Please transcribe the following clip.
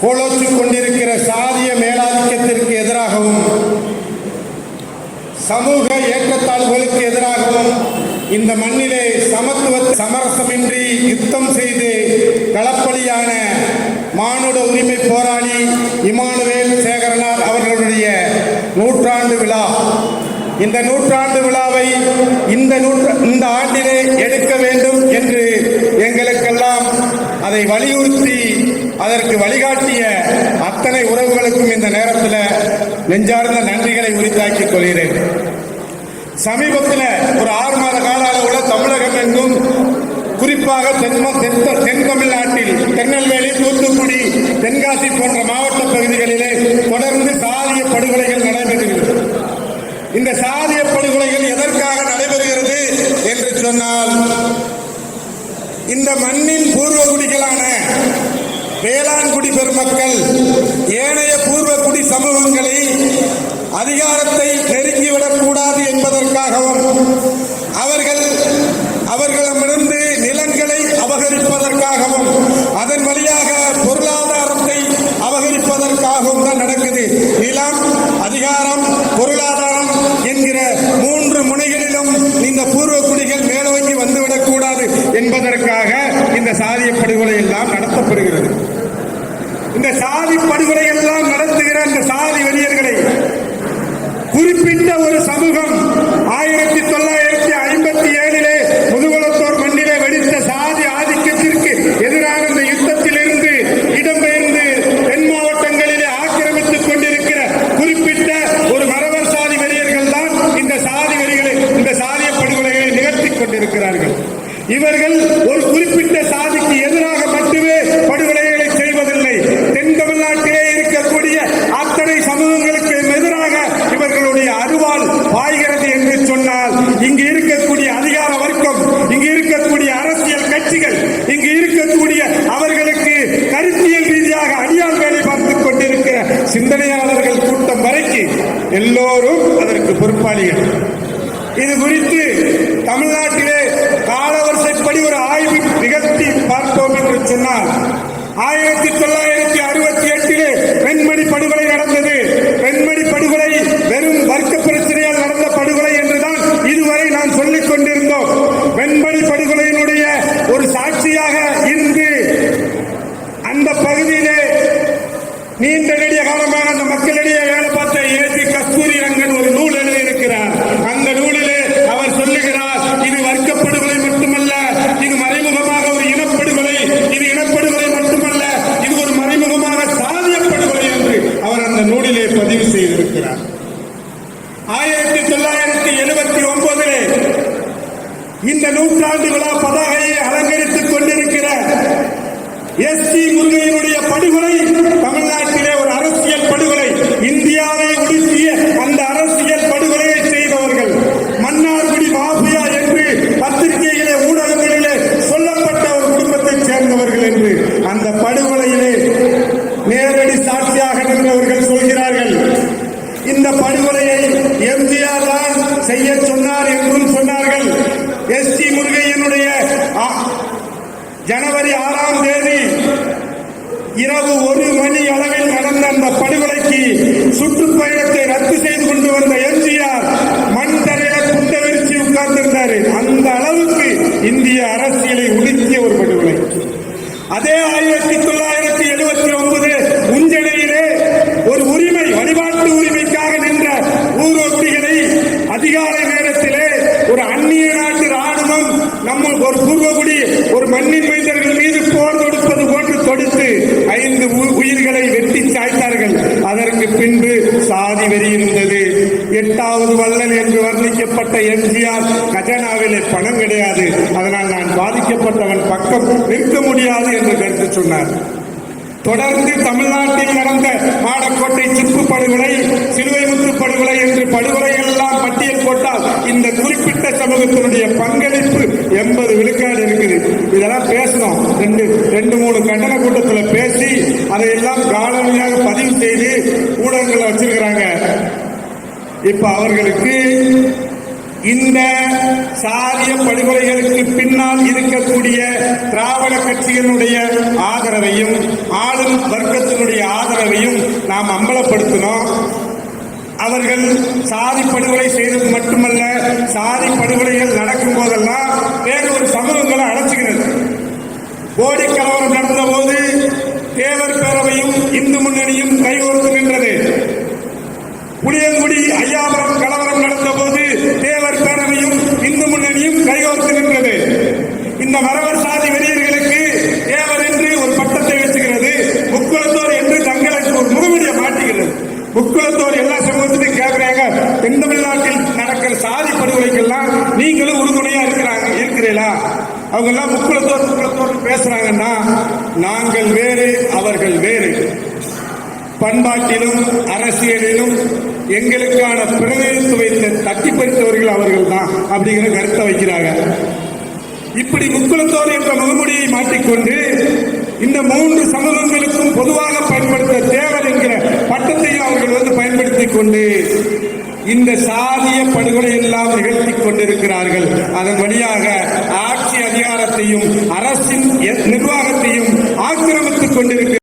கோலோச்சிக் கொண்டிருக்கிற சாதிய மேலாதிக்கத்திற்கு எதிராகவும் சமூக ஏற்றத்தாழ்வுகளுக்கு எதிராகவும் இந்த மண்ணிலே சமத்துவ சமரசமின்றி யுத்தம் செய்து களப்பலியான மானுட உரிமை போராளி இமானுவேல் சேகரனார் அவர்களுடைய நூற்றாண்டு விழா. இந்த நூற்றாண்டு விழாவை இந்த நூற்ற இந்த ஆண்டிலே எடுக்க வேண்டும் என்று எங்களுக்கெல்லாம் அதை வலியுறுத்தி அதற்கு வழிகாட்டிய அத்தனை உறவுகளுக்கும் இந்த நேரத்தில் நெஞ்சார்ந்த நன்றிகளை உரித்தாக்கிக் கொள்கிறேன். சமீபத்தில் ஒரு ஆறு மாத கால அளவுல தமிழகம் எங்கும் குறிப்பாக தென்ம தென் தென் தமிழ்நாட்டில் திருநெல்வேலி தூத்துக்குடி தென்காசி போன்ற மாவட்ட பகுதிகளிலே தொடர்ந்து சாதிய படுகொலைகள் நடைபெறுகிறது. இந்த சாதிய படுகொலைகள் எதற்காக நடைபெறுகிறது என்று சொன்னால் இந்த மண்ணின் பூர்வகுடிகளான வேளாண்குடி பெருமக்கள் ஏனைய பூர்வக்குடி சமூகங்களை அதிகாரத்தை நெருங்கிவிடக் கூடாது என்பதற்காகவும் அவர்கள் அவர்களிடமிருந்து நிலங்களை அபகரிப்பதற்காகவும் அதன் வழியாக பொருளாதாரத்தை அபகரிப்பதற்காகவும் தான் நடக்குது. நிலம் அதிகாரம் பொருளாதாரம் என்கிற மூன்று முனைகளிலும் இந்த பூர்வக்குடிகள் மேலோங்கி வந்துவிடக் கூடாது என்பதற்காக இந்த சாதிய படுகொலை எல்லாம் நடத்தப்படுகிறது இந்த சாதி படுகொலை எல்லாம் நடத்துகிற அந்த சாதி வெறியர்களை குறிப்பிட்ட ஒரு சமூகம் ஆயிரத்தி தொள்ளாயிரத்தி ஐம்பத்தி ஏழிலே முதுகுளத்தோர் மண்ணிலே வெடித்த சாதி ஆதிக்கத்திற்கு எதிரான இந்த யுத்தத்திலிருந்து இடம்பெயர்ந்து தென் மாவட்டங்களிலே ஆக்கிரமித்துக் கொண்டிருக்கிற குறிப்பிட்ட ஒரு மரவர் சாதி வெறியர்கள் தான் இந்த சாதி வெறிகளை இந்த சாதிய படுகொலைகளை நிகழ்த்தி கொண்டிருக்கிறார்கள். இவர்கள் ஒரு குறிப்பிட்ட போல் பாய்கிறது என்று சொன்னால் இங்கு இருக்கக்கூடிய அதிகார வர்க்கம் இங்கு இருக்கக்கூடிய அரசியல் கட்சிகள் இங்கு இருக்கக்கூடிய அவர்களுக்கு கருத்தியல் ரீதியாக அடியால் வேலை பார்த்துக் கொண்டிருக்கிற சிந்தனையாளர்கள் கூட்டம் வரைக்கு எல்லோரும் அதற்கு பொறுப்பாளிகள். இது குறித்து தமிழ்நாட்டிலே கால காலவரிசைப்படி ஒரு ஆய்வு நிகழ்த்தி பார்த்தோம் என்று சொன்னால் ஆயிரத்தி தொள்ளாயிரத்தி காலமாக அந்த மக்களிடையே வேலை பார்த்த ஏசி கஸ்தூரி ரங்கன் ஒரு நூல் எழுதியிருக்கிறார் அந்த நூலிலே அவர் சொல்லுகிறார் இது வர்க்கப்படுகொலை மட்டுமல்ல இது மறைமுகமாக ஒரு இனப்படுகொலை இது இனப்படுகொலை மட்டுமல்ல இது ஒரு மறைமுகமாக சாதியப்படுகொலை என்று அவர் அந்த நூலிலே பதிவு செய்திருக்கிறார். ஆயிரத்தி தொள்ளாயிரத்தி எழுபத்தி ஒன்பதிலே இந்த நூற்றாண்டு விழா பதாகையை அலங்கரித்துக் கொண்டிருக்கிற எஸ் சி முருகையினுடைய படுகொலை தமிழ்நாட்டிலே ஒரு அரசு படுகொலை. இந்தியாவை உடுத்திய அந்த அரசியல் படுகொலையை செய்தவர்கள் மன்னார்குடி மாஃபியா என்று பத்திரிகையிலே ஊடகங்களிலே சொல்லப்பட்ட ஒரு குடும்பத்தைச் சேர்ந்தவர்கள் என்று அந்த படுகொலையிலே நேரடி சாட்சியாக நின்றவர்கள் சொல்கிறார்கள். இந்த படுகொலையை எம்ஜிஆர் தான் செய்ய சொன்னார் என்றும் சொன்னார்கள். எஸ் டி முருகையனுடைய ஜனவரி ஆறாம் தேதி இரவு ஒரு மணி அளவில் நடந்த அந்த படுகொலைக்கு சுற்றுப்பயணத்தை ரத்து செய்து கொண்டு வந்த எம்ஜிஆர் மண் தரையில குண்டவிரிச்சு உட்கார்ந்திருந்தாரு. அந்த அளவுக்கு இந்திய அரசியலை உலுக்கிய ஒரு படுகொலை. அதே ஆயிரத்தி தொள்ளாயிரத்தி எழுபத்தி ஒன்பது உஞ்சனையிலே ஒரு உரிமை வழிபாட்டு உரிமைக்காக நின்ற ஊர்வக்குடிகளை அதிகாலை நேரத்திலே ஒரு அந்நிய நாட்டு ராணுவம் நம்ம ஒரு பூர்வகுடி ஒரு மண்ணின் மைந்தர்கள் மீது போர் தொடுப்பது போன்று தொடுத்து அதற்கு பின்பு சாதி வெறி இருந்தது. எட்டாவது வள்ளல் என்று வர்ணிக்கப்பட்ட எம்ஜிஆர் கஜனாவிலே பணம் கிடையாது. அதனால் நான் பாதிக்கப்பட்டவன் பக்கம் நிற்க முடியாது என்று கருத்து சொன்னார். தொடர்ந்து தமிழ்நாட்டில் நடந்த மாடக்கோட்டை சிப்பு படுகொலை சிலுவைமுத்து படுகொலை என்று படுகொலைகள் எல்லாம் பட்டியல் போட்டால் இந்த குறிப்பிட்ட சமூகத்தினுடைய பங்களிப்பு எண்பது விழுக்காடு இருக்குது. இதெல்லாம் பேசணும். ரெண்டு ரெண்டு மூணு கண்டன கூட்டத்தில் பேசி அதையெல்லாம் காலமையாக பதிவு செய்து இப்ப அவர்களுக்கு இந்த சாதிய படுகொலைகளுக்கு பின்னால் இருக்கக்கூடிய திராவிட கட்சிகளுடைய ஆதரவையும் ஆளும் வர்க்கத்தினுடைய ஆதரவையும் நாம் அம்பலப்படுத்தினோம். அவர்கள் சாதி படுகொலை செய்தது மட்டுமல்ல சாதி படுகொலைகள் நடக்கும் போதெல்லாம் வேறு ஒரு சமூகங்களை அழைச்சுகிறது கோடி கலவரம் நடந்த போது தேவர் பேரவையும் இந்து முன்னணியும் கைகோர்த்து நின்றது புளியங்குடி கலவரம் நடந்த போது தேவர் பேரவையும் இந்து முன்னணியும் கைகோர்த்து நின்றது. இந்த மரவர் சாதி வெறியர்களுக்கு தேவர் என்று ஒரு பட்டத்தை வச்சுக்கிறது. முக்குளத்தோர் என்று தங்களுக்கு ஒரு முகமுடிய மாட்டுகிறது முக்குளத்தோர் எல்லா சமூகத்திலும் கேட்கிறாங்க தென் தமிழ்நாட்டில் நடக்கிற சாதி படுகொலைக்கெல்லாம் நீங்களும் உறுதுணையா இருக்கிறாங்க இருக்கிறீங்களா அவங்க எல்லாம் முக்குளத்தோர் முக்குளத்தோர் பேசுறாங்கன்னா நாங்கள் வேறு அவர்கள் வேறு. பண்பாட்டிலும் அரசியலிலும் எங்களுக்கான பிரதிநிதித்துவத்தை தட்டி பறித்தவர்கள் அவர்கள் தான் அப்படிங்கிற கருத்தை வைக்கிறாங்க. இப்படி முக்குளத்தோர் என்ற முகமுடியை மாட்டிக்கொண்டு இந்த மூன்று சமூகங்களுக்கும் பொதுவாக பயன்படுத்த தேவர் என்கிற பட்டத்தையும் அவர்கள் வந்து பயன்படுத்திக் கொண்டு இந்த சாதிய படுகொலை எல்லாம் நிகழ்த்திக் கொண்டிருக்கிறார்கள். அதன் வழியாக ஆட்சி அதிகாரத்தையும் அரசின் நிர்வாகத்தையும் ஆக்கிரமித்துக் நிர்வாக